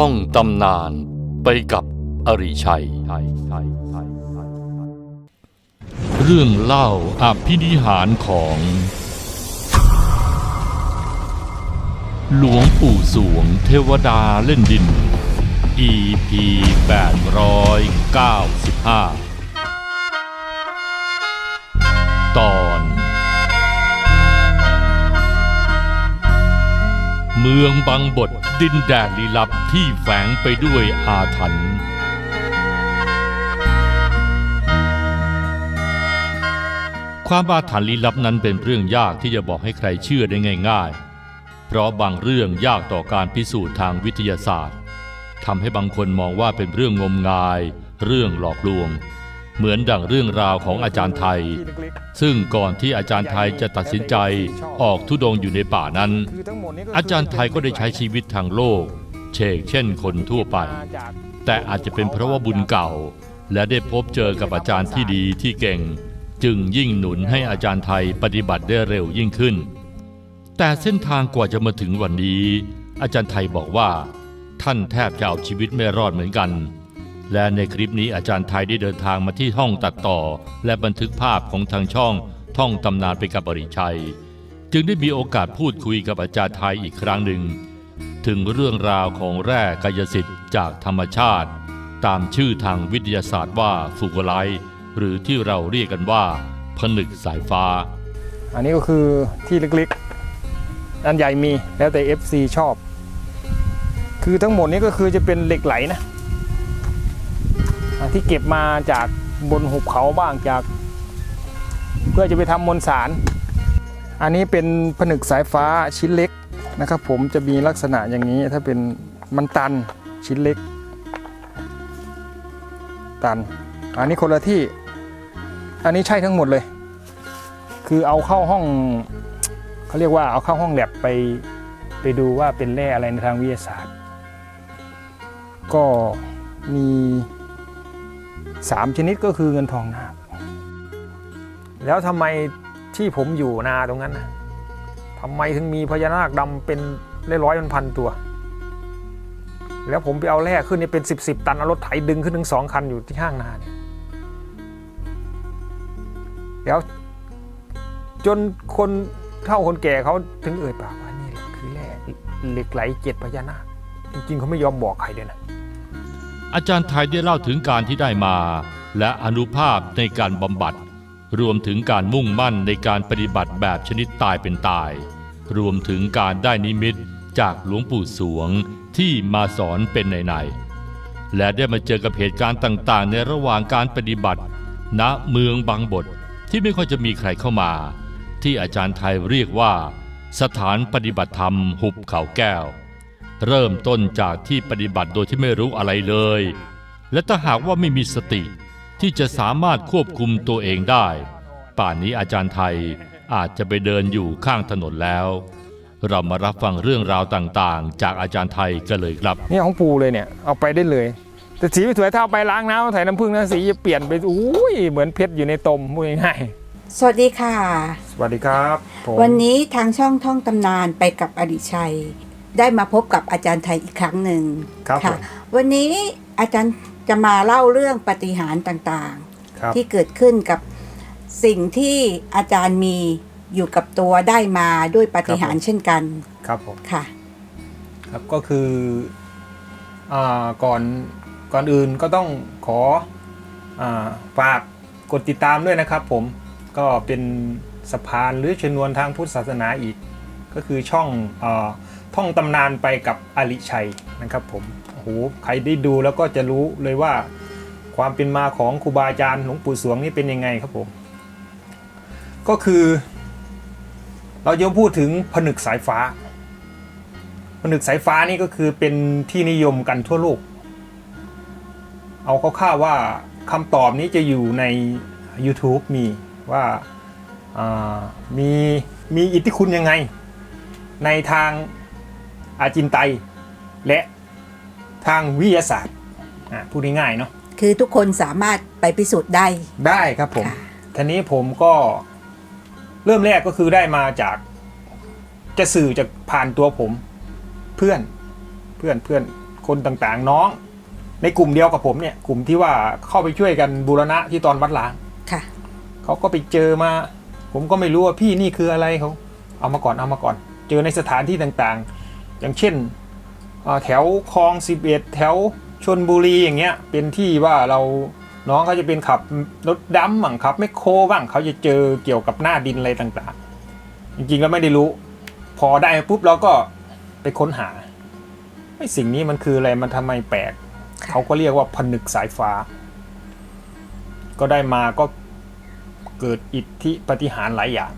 ท่องตำนานไปกับอริชัย เรื่องเล่าอภินิหารของ หลวงปู่สวงเทวดาเล่นดิน EP 895 เมืองบางบทดินแดนลี้ลับที่แฝงไปด้วยอาถรรพ์ความอาถรรพ์ลี้ลับนั้นเป็นเรื่องยากที่จะบอกให้ใครเชื่อได้ง่าย ๆ เพราะบางเรื่องยากต่อการพิสูจน์ทางวิทยาศาสตร์ทำให้บางคนมองว่าเป็นเรื่องงมงาย เรื่องหลอกลวง เหมือนดังเรื่องราวของอาจารย์ไทย ซึ่งก่อนที่อาจารย์ไทยจะตัดสินใจออกทุดงอยู่ในป่านั้น อาจารย์ไทยก็ได้ใช้ชีวิตทางโลกเชกเช่นคนทั่วไป แต่อาจจะเป็นเพราะว่าบุญเก่า และได้พบเจอกับอาจารย์ที่ดีที่เก่ง จึงยิ่งหนุนให้อาจารย์ไทยปฏิบัติได้เร็วยิ่งขึ้น แต่เส้นทางกว่าจะมาถึงวันนี้ อาจารย์ไทยบอกว่า ท่านแทบจะเอาชีวิตไม่รอดเหมือนกัน และในคลิปนี้อาจารย์ไทยได้เดินทางมาที่ห้องตัดต่อ และบันทึกภาพของทางช่องท่องตำนานไปกับบริชัย จึงได้มีโอกาสพูดคุยกับอาจารย์ไทยอีกครั้งหนึ่ง ถึงเรื่องราวของแร่กายสิทธิ์จากธรรมชาติ ตามชื่อทางวิทยาศาสตร์ว่าฟูกไลหรือที่เราเรียกกันว่า ผนึกสายฟ้า อันนี้ก็คือที่เล็กๆอันใหญ่มีแล้วแต่ FC ชอบ คือทั้งหมดนี้ก็คือจะเป็นเหล็กไหลนะ ที่เก็บมาจากบนหุบเขาบ้างจาก เพื่อจะไปทำมวลสาร อันนี้เป็นผนึกสายฟ้าชิ้นเล็กนะครับ ผมจะมีลักษณะอย่างนี้ถ้าเป็นมันตันชิ้นเล็ก ตัน อันนี้คนละที่ อันนี้ใช่ทั้งหมดเลย คือเอาเข้าห้องเขาเรียกว่าเอาเข้าห้องแลบไปไปดูว่าเป็นแร่อะไรในทางวิทยาศาสตร์ ก็มี สามชนิดก็คือเงินทองนาคแล้วทำไมที่ผมอยู่นาตรงนั้นนะทำไมถึงมีพญานาคดำเป็นร้อยๆพันตัว แล้วผมไปเอาแร่ขึ้นนี่เป็นสิบสิบตันเอารถไถดึงขึ้นถึงสองคันอยู่ที่ห้างนาเนี่ยแล้วจนคนเท่าคนแก่เขาถึงเอ่ยปากว่านี่แหละคือแร่เหล็กไหลเจ็ดพญานาคจริงๆเขาไม่ยอมบอกใครเลยนะ อาจารย์ไทยได้เล่าถึงการที่ได้มา และอนุภาพในการบำบัด รวมถึงการมุ่งมั่นในการปฏิบัติแบบชนิดตายเป็นตาย รวมถึงการได้นิมิตจากหลวงปู่สวงที่มาสอนเป็นในๆและได้มาเจอกับเหตุการณ์ต่างๆ ในระหว่างการปฏิบัติ ณเมืองบางบทที่ไม่ค่อยจะมีใครเข้ามา ที่อาจารย์ไทยเรียกว่า สถานปฏิบัติธรรมหุบเขาแก้ว เริ่มต้นจากที่ปฏิบัติโดยที่ไม่รู้อะไรเลย และถ้าหากว่าไม่มีสติ ที่จะสามารถควบคุมตัวเองได้ ป่านนี้อาจารย์ไทยอาจจะไปเดินอยู่ข้างถนนแล้ว เรามารับฟังเรื่องราวต่างๆ จากอาจารย์ไทยกันเลยครับ นี่ของปูเลยเนี่ยเอาไปได้เลย แต่สีไม่สวยถ้าเอาไปล้างน้ำใส่น้ำผึ้งนะสีจะเปลี่ยนไปอุ้ยเหมือนเพชรอยู่ในตมพูดง่ายสวัสดีค่ะ ๆสวัสดีครับผมวันนี้ทางช่องท่องตำนานไปกับอดิชัย ได้มาพบกับอาจารย์ไทยอีกครั้งหนึ่งครับผมวันนี้อาจารย์จะมาเล่าเรื่องปาฏิหารย์ต่างครับ ๆ ที่เกิดขึ้นกับสิ่งที่อาจารย์มีอยู่กับตัวได้มาด้วยปาฏิหารย์เช่นกันครับผม ค่ะ ครับก็คืออ่าก่อนก่อนอื่นก็ต้องขออาฝากกดติดตามด้วยนะครับผมก็เป็นสะพานหรือชนวนทางพุทธศาสนาอีก ก็คือช่องอา ท่องตำนานไปกับอริชัยนะครับผมโอ้โหใครได้ดูแล้วก็จะรู้เลยว่าความเป็นมาของครูบาอาจารย์หลวงปู่สวงนี่เป็นยังไงครับผม ก็คือ เราจะพูดถึงผนึกสายฟ้า ผนึกสายฟ้านี่ก็คือเป็นที่นิยมกันทั่วโลก เอาคร่าวๆว่าคำตอบนี้จะอยู่ใน YouTube มีว่าอ่ามีมีอิทธิคุณยังไง ในทาง อาจินไตย และทางวิทยาศาสตร์อะพูดง่ายๆเนาะคือทุกคนสามารถไปพิสูจน์ได้ ได้ครับผม ค่ะ ทีนี้ผมก็เริ่มแรกก็คือได้มาจากจะสื่อจากผ่านตัวผม เพื่อนเพื่อนเพื่อนคนต่างๆ น้อง ในกลุ่มเดียวกับผมเนี่ย กลุ่มที่ว่าเข้าไปช่วยกันบูรณะที่ตอนวัดล้าง ค่ะ เขาก็ไปเจอมา ผมก็ไม่รู้ว่าพี่นี่คืออะไรเขาเอามาก่อนเอามาก่อน เจอในสถานที่ต่างๆ อย่างเช่นแถวคลองสิบเอ็ดแถวชนบุรีอย่างเงี้ยเป็นที่ว่าเราน้องเขาจะเป็นขับรถดำบ้างขับแมคโครบ้างเขาจะเจอเกี่ยวกับหน้าดินอะไรต่างๆ จริงๆแล้วไม่ได้รู้ พอได้ปุ๊บเราก็ไปค้นหาไอ้สิ่งนี้มันคืออะไรมันทำไมแปลกเขาก็เรียกว่าผนึกสายฟ้า ก็ได้มาก็เกิดอิทธิปฏิหารหลายอย่าง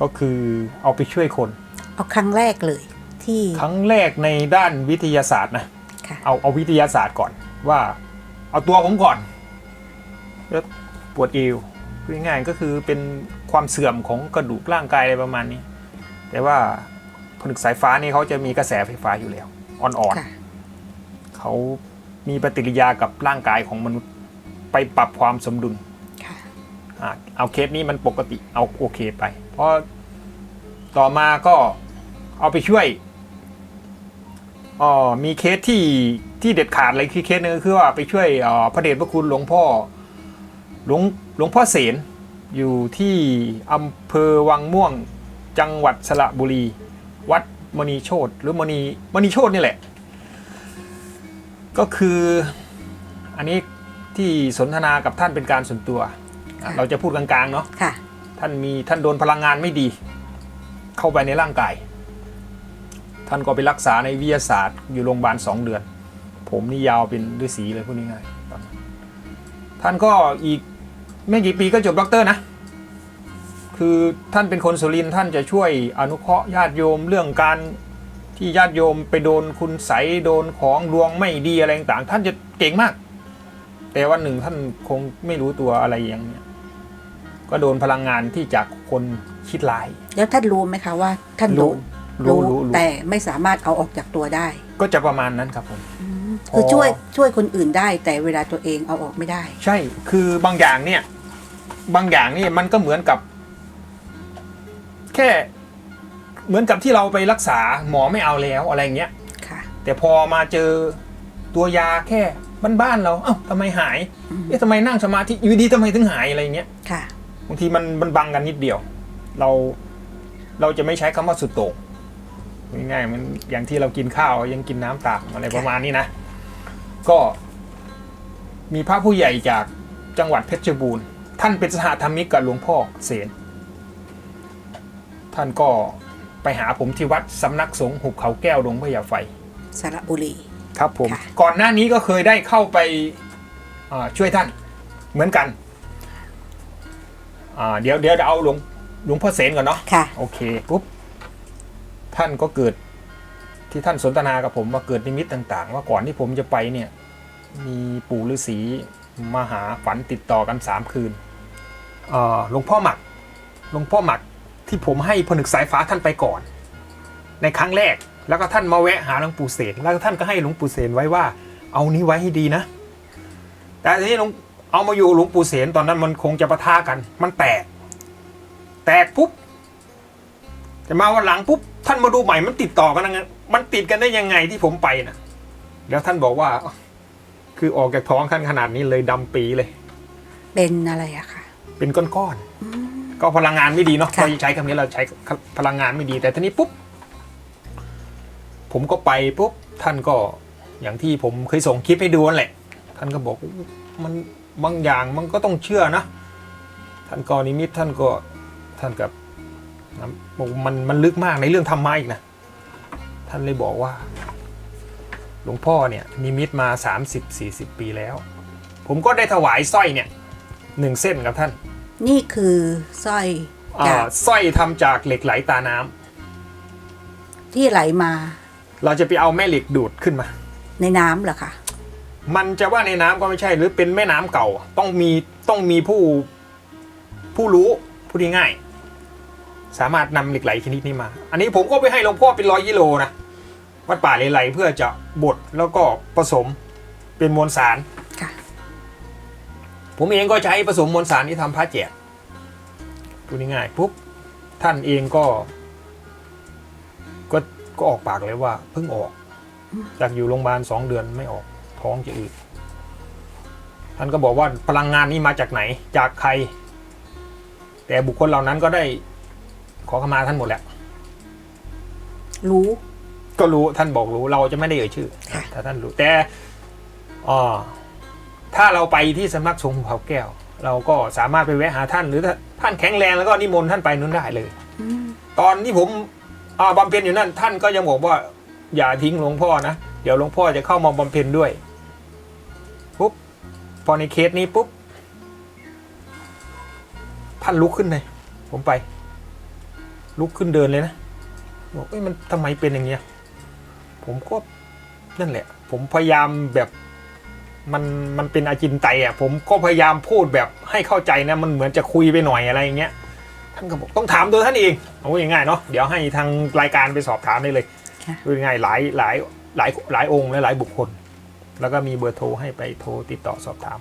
ก็คือเอาไปช่วยคน เอาครั้งแรกเลยที่ครั้งแรกในด้านวิทยาศาสตร์นะค่ะเอาเอาวิทยาศาสตร์ก่อนว่า เอาตัวผมก่อนแล้วปวดเอวพูดง่ายๆก็คือเป็นความเสื่อมของกระดูกร่างกายอะไรประมาณนี้ แต่ว่าผนึกสายฟ้านี่เขาจะมีกระแสไฟฟ้าอยู่แล้วอ่อนค่ะๆเขามีปฏิกิริยากับร่างกายของมนุษย์ไปปรับความสมดุลค่ะอะเอาเคสนี้มันปกติเอาโอเคไป เพราะต่อมาก็ เอาไปช่วยอ๋อมีเคสที่ที่เด็ดขาดเลยคือเคสหนึงคือว่าไปช่วยเอ่อพระเดชพระคุณหลวงพ่อหลวงหลวงพ่อเสนอยู่ที่อำเภอวังม่วงจังหวัดสระบุรี วัดมณีโชตหรือมณีมณีโชตนี่แหละ ก็คืออันนี้ที่สนทนากับท่านเป็นการส่วนตัวอะค่ะเราจะพูดกลางๆเนาะค่ะท่านมีท่านโดนพลังงานไม่ดี เข้าไปในร่างกาย ท่านก็ไปรักษาในวิทยาศาสตร์อยู่โรงพยาบาลสองเดือน ผมนี่ยาวเป็นฤาษีเลยพูดง่ายๆท่านก็อีกไม่กี่ปีก็จบด็อกเตอร์นะ คือท่านเป็นคนสุรินท่านจะช่วยอนุเคราะห์ญาติโยมเรื่องการที่ญาติโยมไปโดนคุณใสโดนของดวงไม่ดีอะไรต่างๆท่านจะเก่งมาก แต่วันหนึ่งท่านคงไม่รู้ตัวอะไรอย่างเนี้ยก็โดนพลังงานที่จากคนคิดร้าย แล้วท่านรู้ไหมคะว่า ท่านโดน รู้รู้รู้แต่ไม่สามารถเอาออกจากตัวได้ก็จะประมาณนั้นครับผม คือพอช่วยช่วยคนอื่นได้ แต่เวลาตัวเองเอาออกไม่ได้ ใช่คือบางอย่างเนี่ย บางอย่างนี่มันก็เหมือนกับ แค่เหมือนกับที่เราไปรักษาหมอไม่เอาแล้วอะไรเงี้ยค่ะ แต่พอมาเจอตัวยาแค่บ้านๆเราเอ้าทำไมหายอืมเอ๊ะทำไมนั่งสมาธิอยู่ดีทำไมถึงหายอะไรเงี้ยค่ะบางทีมันมันบังกันนิดเดียว เราเราจะไม่ใช้คำว่าสุดโต่ง ง่ายๆมันอย่างที่เรากินข้าวยังกินน้ำตามอะไรประมาณนี้นะ ก็มีพระผู้ใหญ่จากจังหวัดเพชรบูรณ์ ท่านเป็นสหธรรมิกกับหลวงพ่อเสนท่านก็ไปหาผมที่วัดสำนักสงฆ์หุบเขาแก้วดงพญาไฟสระบุรีครับผมค่ะก่อนหน้านี้ก็เคยได้เข้าไปอ่าช่วยท่านเหมือนกันอ่าเดี๋ยวเดี๋ยวเอาหลวงหลวงพ่อเสนก่อนเนาะค่ะโอเคปุ๊บ ท่านก็เกิดที่ท่านสนทนากับผมว่าเกิดนิมิตต่างๆ ว่าก่อนที่ผมจะไปเนี่ยมีปู่ฤาษีมาหาฝันติดต่อกันสามคืนอ่าหลวงพ่อหมักหลวงพ่อหมักที่ผมให้ผนึกสายฟ้าท่านไปก่อน ในครั้งแรกแล้วก็ท่านมาแวะหาหลวงปู่เสนแล้วก็ท่านก็ให้หลวงปู่เสนไว้ว่า เอานี้ไว้ให้ดีนะ แต่ทีนี้หลวงเอามาอยู่หลวงปู่เสนตอนนั้นมันคงจะประทะกัน มันแตก แตกปุ๊บแต่มาวันหลังปุ๊บ ท่านมาดูใหม่มันติดต่อกันยังไงมันติดกันได้ยังไงที่ผมไปนะแล้วท่านบอกว่า คือออกจากท้องท่านขนาดนี้เลยดำปีเลย เป็นอะไรอะค่ะ เป็นก้อนๆก็พลังงานไม่ดีเนาะค่ะเราใช้คำนี้เราใช้พลังงานไม่ดี แต่ทีนี้ปุ๊บผมก็ไปปุ๊บท่านก็อย่างที่ผมเคยส่งคลิปให้ดูนั่นแหละ ท่านก็บอกมันบางอย่างมันก็ต้องเชื่อนะ ท่านก็นิมิตท่านก็ท่านกับนะบอก มันมันลึกมากในเรื่องธรรมะอีกนะ ท่านเลยบอกว่า หลวงพ่อเนี่ยนิมิตมา 30-40 ปีแล้ว ผมก็ได้ถวายสร้อยเนี่ยหนึ่งเส้นกับท่าน นี่คือสร้อยอ่าจากสร้อยทำจากเหล็กไหลตาน้ำที่ไหลมา เราจะไปเอาแม่เหล็กดูดขึ้นมา ในน้ำเหรอคะมันจะว่าในน้ำก็ไม่ใช่หรือเป็นแม่น้ำเก่า ต้องมีต้องมีผู้ผู้รู้พูดง่ายๆ สามารถนำเหล็กไหลชนิดนี้มา อันนี้ผมก็ไปให้หลวงพ่อเป็นร้อยกิโลนะวัดป่าเลไลเพื่อจะบดแล้วก็ผสมเป็นมวลสารค่ะผมเองก็ใช้ผสมมวลสารที่ทำพระแจกพูดง่ายๆปุ๊บท่านเองก็ ก็ก็ออกปากเลยว่าเพิ่งออก จากอยู่โรงพยาบาลสองเดือนไม่ออกท้องจะอืดท่านก็บอกว่าพลังงานนี้มาจากไหน จากใคร แต่บุคคลเหล่านั้นก็ได้ ขอขมาท่านหมดแล้วรู้ก็รู้ท่านบอกรู้เราจะไม่ได้เอ่ยชื่อค่ะถ้าท่านรู้แต่อ๋อถ้าเราไปที่สำนักสงฆ์ภูเขาแก้ว เราก็สามารถไปแวะหาท่าน หรือถ้าท่านแข็งแรงแล้วก็นิมนต์ท่านไปนู้นได้เลยอืมตอนที่ผมอ่าบำเพ็ญอยู่นั่น ท่านก็ยังบอกว่า อย่าทิ้งหลวงพ่อนะเดี๋ยวหลวงพ่อจะเข้ามาบำเพ็ญด้วยปุ๊บพอในเคสนี้ปุ๊บท่านลุกขึ้นเลยผมไป ลุกขึ้นเดินเลยนะบอกเอ้ยมันทำไมเป็นอย่างเงี้ยผมก็นั่นแหละ ผมพยายามแบบมันมันเป็นอาจินไตยอะผมก็พยายามพูดแบบให้เข้าใจนะ มันเหมือนจะคุยไปหน่อยอะไรอย่างเงี้ยท่านก็บอกต้องถามตัวท่านเองเอาง่ายๆเนาะเดี๋ยวให้ทางรายการไปสอบถามได้เลยค่ะพูดง่ายๆหลายหลายหลายหลายองค์และหลายบุคคล แล้วก็มีเบอร์โทรให้ไปโทรติดต่อสอบถาม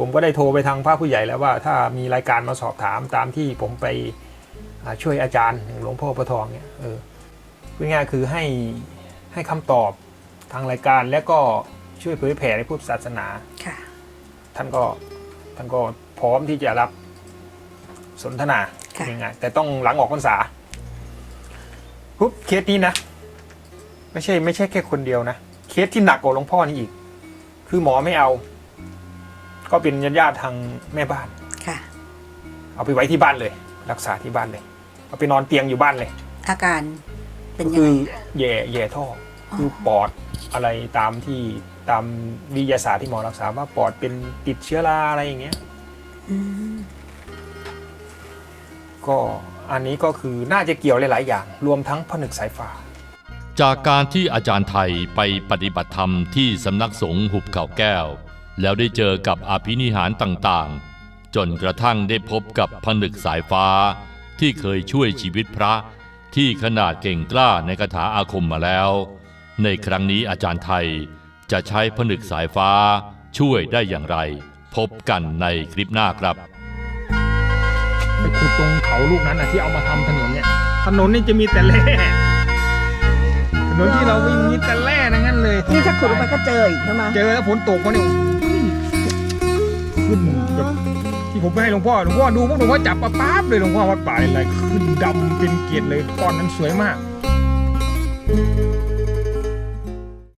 ผมก็ได้โทรไปทางพระผู้ใหญ่แล้วว่า ถ้ามีรายการมาสอบถามตามที่ผมไปอ่า ช่วยอาจารย์อย่างหลวงพ่อประทองเนี่ยเออพูดง่ายๆคือให้ให้คำตอบทางรายการและก็ช่วยเผยแผ่ในพุทธศาสนาค่ะท่านก็ท่านก็พร้อมที่จะรับสนทนาค่ะยังไงแต่ต้องหลังออกพรรษาปุ๊บเคสนี้นะ ไม่ใช่ไม่ใช่แค่คนเดียวนะ เคสที่หนักกว่าหลวงพ่อนี่อีก คือหมอไม่เอา ก็เป็นญาติญาติๆทางแม่บ้านค่ะ เอาไปไว้ที่บ้านเลย รักษาที่บ้านเลย เอาไปนอนเตียงอยู่บ้านเลย อาการเป็นก็ยังคืไง อแย่แย่ท่ออ คือปอดอะไรตามที่ตามวิทยาศาสตร์ที่หมอรักษาว่าปอดเป็นติดเชื้อราอะไรอย่างเงี้ยอืมก็อันนี้ก็คือน่าจะเกี่ยวหลาย ๆ อย่าง รวมทั้งผนึกสายฟ้า จากการที่อาจารย์ไทยไปปฏิบัติธรรมที่สำนักสงฆ์หุบเขาแก้ว แล้วได้เจอกับอภินิหารต่างๆ จนกระทั่งได้พบกับผนึกสายฟ้า ที่เคยช่วยชีวิตพระที่ขนาดเก่งกล้าในคาถาอาคมมาแล้ว ในครั้งนี้อาจารย์ไทยจะใช้ผนึกสายฟ้าช่วยได้อย่างไร พบกันในคลิปหน้าครับไปขุดตรงเขาลูกนั้นนะที่เอามาทำถนนเนี่ย ถนนนี่จะมีแต่แร่ถนนที่เราวิ่งมีแต่แร่ทั้งนั้นเลยนี่ถ้าขุดลงไปก็เจออีกใช่ไหมเจอแล้วฝนตกมาเนี่ยอุ้ยขึ้นแบบ ที่ผมไปให้หลวงพ่อหลวงพ่อดูพวกหลวงพ่อจับปะป๊าบเลยหลวงพ่อวัดป่าอะไรขึ้นดำเป็นเกล็ดเลยก้อนนั้นสวยมาก